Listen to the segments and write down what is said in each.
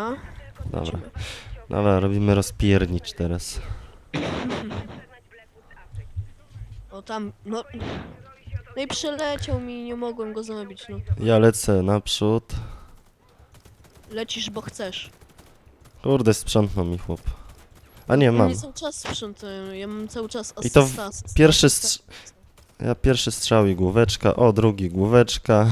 A? Dobra. Dobra, robimy rozpiernicz teraz. O tam, no... No i przeleciał mi, nie mogłem go zabić, no. Ja lecę naprzód. Lecisz, bo chcesz. Kurde, sprzątnął mi chłop. A nie, No mam. nie cały czas sprzątają, ja mam cały czas I to w- asysta, asysta, pierwszy asysta. strz- Ja pierwszy strzał i główeczka, o drugi główeczka.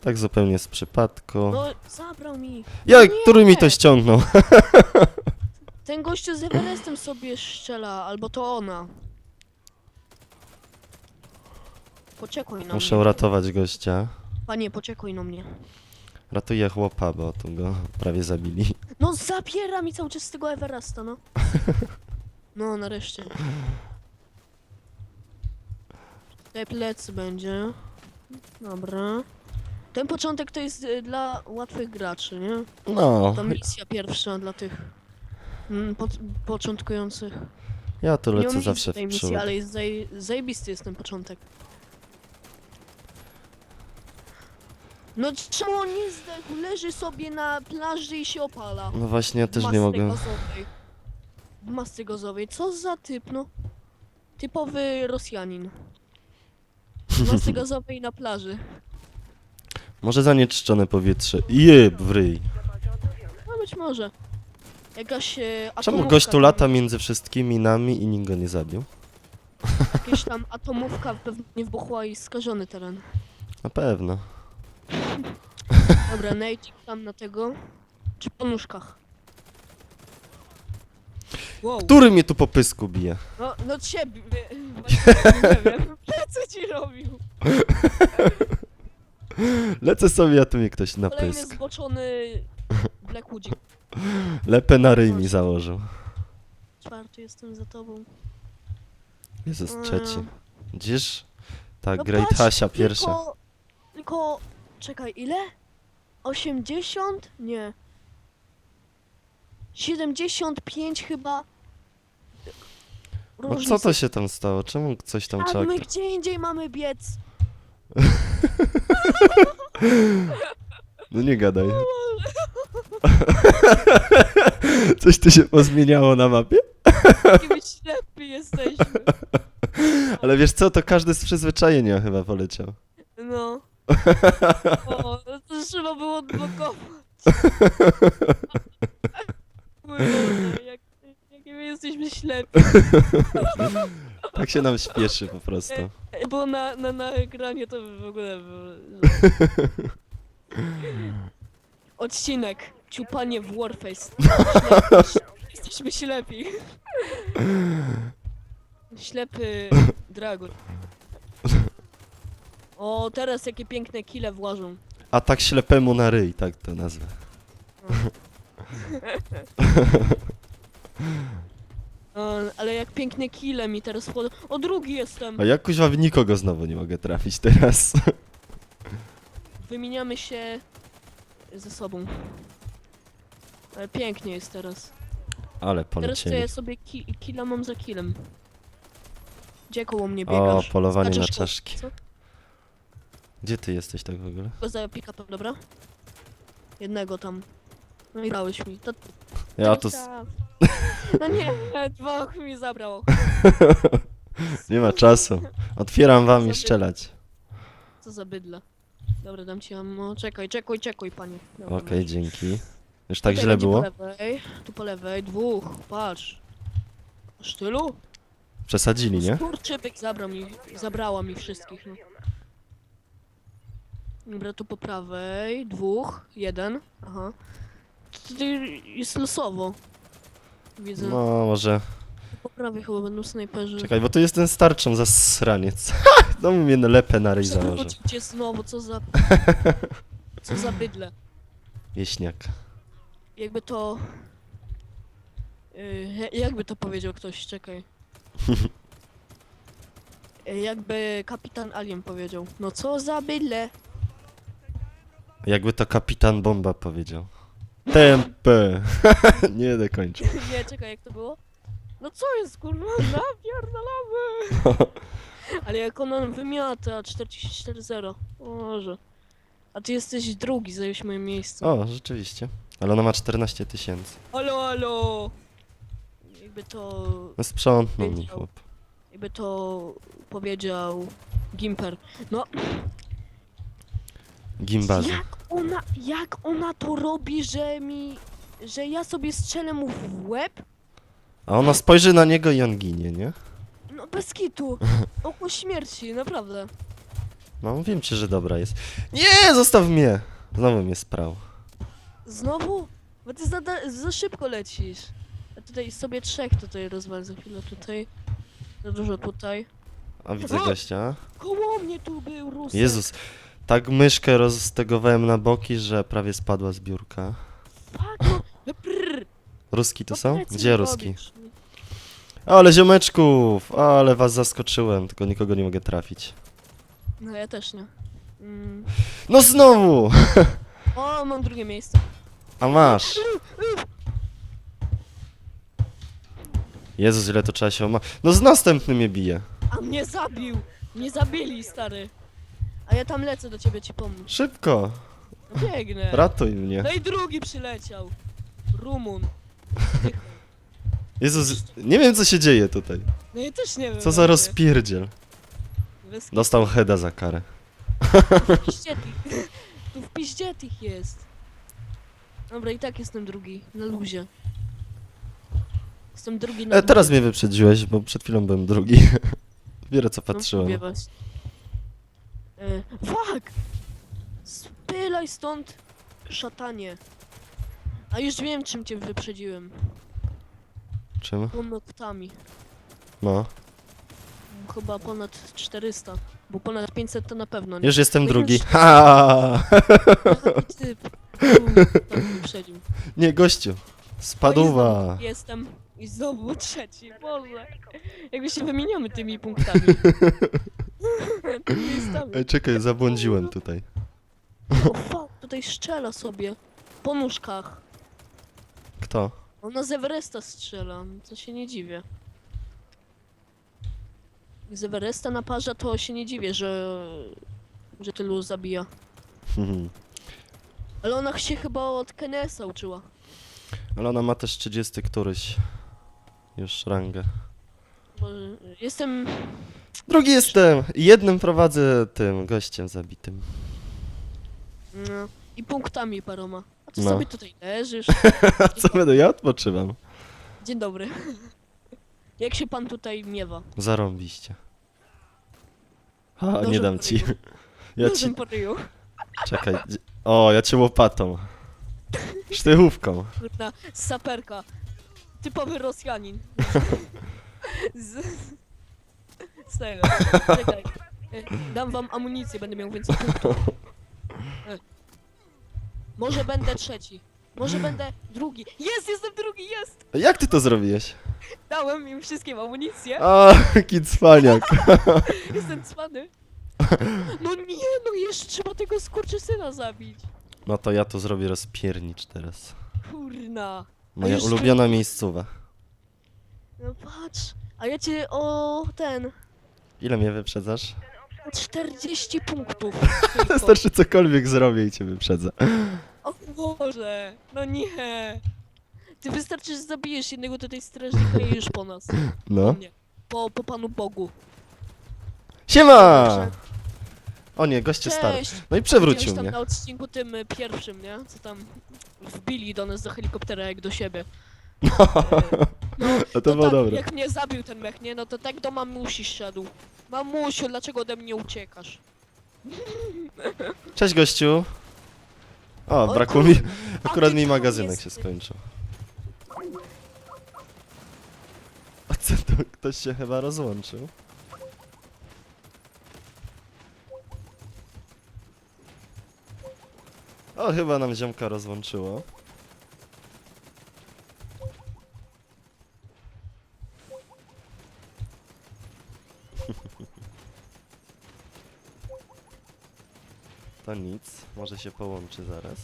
tak zupełnie z przypadku. No, zabrał mi. Ja, nie! który mi to ściągnął? Ten gościu z Everestem sobie strzela, albo to ona. Poczekuj na Muszę mnie. uratować gościa. Panie, poczekuj na mnie. Ratuję chłopa, bo tu go prawie zabili. No zabiera mi cały czas z tego Everesta, no. No, nareszcie. Tutaj plecy będzie. Dobra. Ten początek to jest y, dla łatwych graczy, nie? No, To misja pierwsza dla tych mm, po, początkujących. ja tu Nie lecę zawsze tej w misji, przód. ale jest zaj, zajebisty jest ten początek. No czemu on nie zdechł? Leży sobie na plaży i się opala. No właśnie, ja też nie mogę. Gazowej. W masce gazowej. Co za typ, no? Typowy Rosjanin. W masce gazowej na plaży. Może zanieczyszczone powietrze. Jeb w ryj. No być może. Jakaś e, Czemu atomówka gość tu lata między wszystkimi nami i nikt go nie zabił? Jakaś tam atomówka pewnie wybuchła i skażony teren. Na pewno. Dobra, nejdź tam na tego. Czy po nóżkach? Wow. Który mnie tu po pysku bije? No, no ciebie. Właśnie Nie wiem. Co ci robił? Lecę sobie, a tu mnie ktoś na Kolejny pysk. zboczony Black Woodzik. Lepę na ryj mi założył. Czwarty jestem za tobą. Jezus, Mm. trzeci. Widzisz? Ta No Great patrz, Hasia pierwsza. Tylko, tylko, czekaj, ile? 80? Nie. 75 chyba. No co to się tam stało? Czemu coś tam A my gdzie indziej mamy biec? No nie gadaj. Coś tu się pozmieniało na mapie? Jakimi ślepi jesteśmy. Ale wiesz co, to każdy z przyzwyczajenia chyba poleciał. No. O, no to trzeba było odblokować. Kurde, jak, jakie my jesteśmy ślepi. Tak się nam śpieszy po prostu. Bo na, na, na ekranie to w ogóle było... Odcinek. Ciupanie w Warface. Jesteśmy ślepi. Ślepy dragon. O, teraz jakie piękne kile włażą. A tak ślepemu na ryj, tak to nazwę. O, ale jak piękne kile mi teraz wchodzą. O, drugi jestem. A jak kuźwa w nikogo znowu nie mogę trafić teraz. Wymieniamy się ze sobą. Ale pięknie jest teraz. Ale Teraz to polecieli. ja sobie ki killa mam za killem. Gdzie koło mnie O, biegasz? polowanie na Skaczesz koło- czaszki. Co? Gdzie ty jesteś tak w ogóle? Za pick-upem, dobra? Jednego tam. No i dałeś mi. To... Ja to... s- Zostaw. No nie, dwóch mi zabrał. Nie ma czasu. Otwieram wam i strzelać. Co za bydle. Dobra, dam ci ammo. Czekaj, czekaj, czekaj, panie. Dobra, Okej, masz. dzięki. Już tak Tutaj źle będzie było? Po lewej, tu po lewej, dwóch, patrz. Aż tylu? Przesadzili, nie? Skurczybyk zabrał mi, zabrała mi wszystkich, no. Dobra, tu po prawej, dwóch, jeden, aha. Tutaj jest losowo. Widzę. No, może... Po prawej chyba będą snajperzy. Czekaj, bo tu jest ten starczą za sraniec. No mnie lepę na ryj założył. Przewrócicie znowu, co za... Co za bydle. Wieśniak. Jakby to... Yy, jakby to powiedział ktoś, czekaj. Yy, Jakby kapitan Alien powiedział. No co za bydle. Jakby to kapitan Bomba powiedział. Tempę! nie dokończę. Nie, czekaj, jak to było? No co jest, kurwa, napierdalamy! Ale jak ona wymiata 44-0, Boże. A ty jesteś drugi, zająłeś moje miejsce. O, rzeczywiście. Ale ona ma 14 tysięcy. Halo, halo! Jakby to... No sprzątnął mi chłop. Jakby to powiedział Gimper. No, Gimbazy. jak ona, jak ona to robi, że mi... Że ja sobie strzelę mu w łeb? A ona spojrzy na niego i on ginie, nie? No bez kitu. Oko śmierci, naprawdę. No mówiłem ci, że dobra jest. Nie, zostaw mnie! Znowu mnie sprał. Znowu? Bo ty za, da- za szybko lecisz. A tutaj sobie trzech tutaj rozwal za chwilę tutaj. Za dużo tutaj. A widzę gościa. Koło mnie tu był Rusek. Jezus, tak myszkę rozstegowałem na boki, że prawie spadła z biurka. Fuck, no. no prrr. Ruski tu No są? Gdzie ruski? robisz. Ale ziomeczków! Ale was zaskoczyłem, tylko nikogo nie mogę trafić. No ja też nie. Mm. No znowu! O, mam drugie miejsce. A masz! Jezus, ile to trzeba się oma... No z następnym mnie bije. A mnie zabił! Mnie zabili, stary. A ja tam lecę do ciebie ci pomóc. Szybko! No Biegnę. Ratuj mnie. No i drugi przyleciał. Rumun. Jezus, nie wiem co się dzieje tutaj. No ja też nie wiem. Co za właśnie. rozpierdziel. Dostał heada za karę. piździe tych. Tu w piździe tych jest. Dobra, i tak jestem drugi. Na luzie. Jestem drugi na E, teraz mnie wyprzedziłeś, bo przed chwilą byłem drugi. Dopiero co No, patrzyłem. mówię właśnie. E, fuck! Spylaj stąd, szatanie. A już wiem, czym cię wyprzedziłem. Czym? Ponoktami. No. Chyba ponad 400. Bo ponad 500 to na pewno nie. Już jestem No drugi. już- Ha! Jaki typ. Tu, tak wyprzedził. Nie, gościu. Spadła. Jestem. I znowu trzeci. Boże. Jakby się wymieniamy tymi punktami. Ej, czekaj, zabłądziłem tutaj. O fuck, tutaj strzela sobie. Po nóżkach. Kto? Ona z Everesta strzela, to się nie dziwię. Jak z Everesta naparza, to się nie dziwię, że, że tylu zabija. Mhm. Ale ona się chyba od Kenesa uczyła. Ale ona ma też 30 któryś. Już rangę. Bo jestem... Drugi jestem! Jednym prowadzę tym gościem zabitym. No, I punktami paroma. A ty No. sobie tutaj leżysz. Co będę? Ja odpoczywam. Dzień dobry. Jak się pan tutaj miewa? Zarąbiście. A, nie Nożem dam po ci. ryju. Ja ci... Nożem po ryju. Czekaj. gdzie- O, ja cię łopatą. Sztychówką. Kurna, saperka. Typowy Rosjanin. Z, tego. Czekaj. E, Dam wam amunicję, będę miał więcej punktów. E. Może będę trzeci. Może będę drugi. Jest, jestem drugi, jest! Jak ty to zrobiłeś? Dałem im wszystkim amunicję. A, jaki cwaniak. Jestem cwany. No nie, no jeszcze trzeba tego skurczysyna zabić. No to ja to zrobię rozpiernicz teraz. Kurna. Moja już ulubiona miejscowa. No patrz. A ja cię o ten. Ile mnie wyprzedzasz? o 40 punktów. tylko. Wystarczy cokolwiek zrobię i cię wyprzedzę. O Boże, no nie. Ty wystarczy, że zabijesz jednego tutaj strażnika i już po nas. No. Po, po Panu Bogu. Siema! O nie, goście stary. Cześć. No i przewrócił Widziałeś tam mnie. na odcinku tym y, pierwszym, nie? Co tam wbili do nas do helikoptera jak do siebie. No, A to było tak, dobre. jak mnie zabił ten mech, nie? No to tak do mamusi szedł. Mamusiu, dlaczego ode mnie uciekasz? Cześć gościu. O, O brakło mi. Akurat ty mi magazynek się skończył. A co to? Ktoś się chyba rozłączył. O, chyba nam ziomka rozłączyło. To nic, może się połączy zaraz.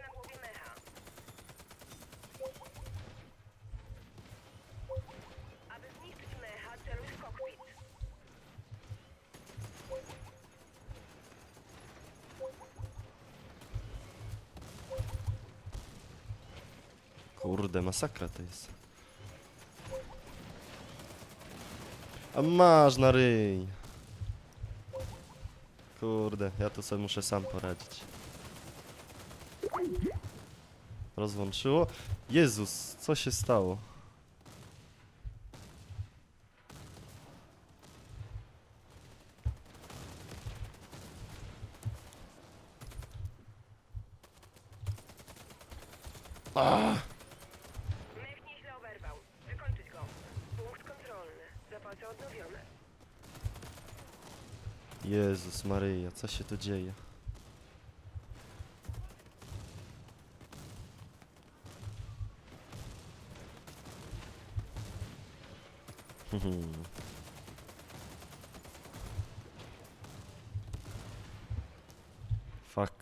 Na głowie mecha. Kurde, masakra to jest. A masz na ryj. Kurde, ja to sobie muszę sam poradzić. Rozłączyło? Jezus, co się stało? Mech Jezus Maryja, co się tu dzieje? Fuck.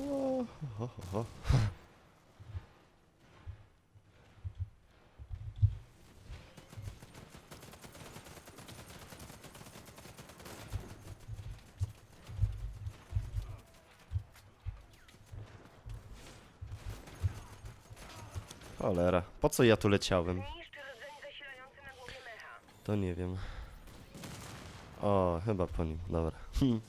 O, ho, ho, ho. Cholera, po co ja tu leciałem? To nie wiem. O, chyba po nim, dobra. Hmm.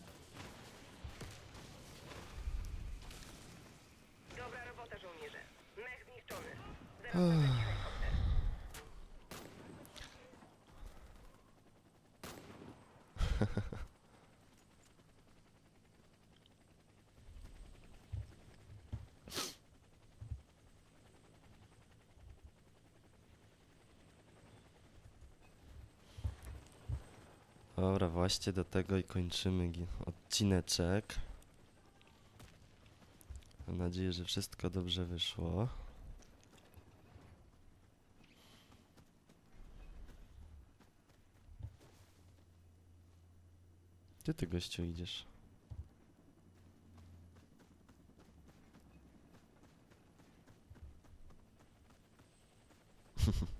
Dobra robota, żołnierze. Mech zniszczony. Zaraz Dobra, właśnie do tego i kończymy odcineczek. Mam nadzieję, że wszystko dobrze wyszło. Gdzie ty gościu idziesz?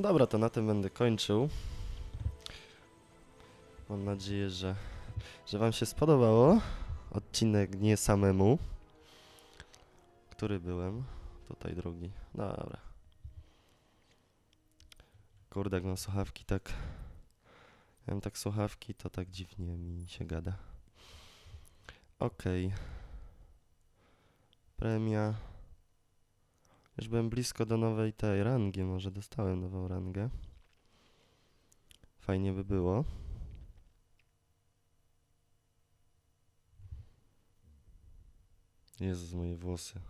Dobra, to na tym będę kończył. Mam nadzieję, że, że Wam się spodobało. Odcinek nie samemu. Który byłem? Tutaj drugi. Dobra. Kurde, jak mam słuchawki tak... Jak mam tak słuchawki, to tak dziwnie mi się gada. Okej. Premia. Już byłem blisko do nowej tej rangi, może dostałem nową rangę. Fajnie by było. Jezus, moje włosy.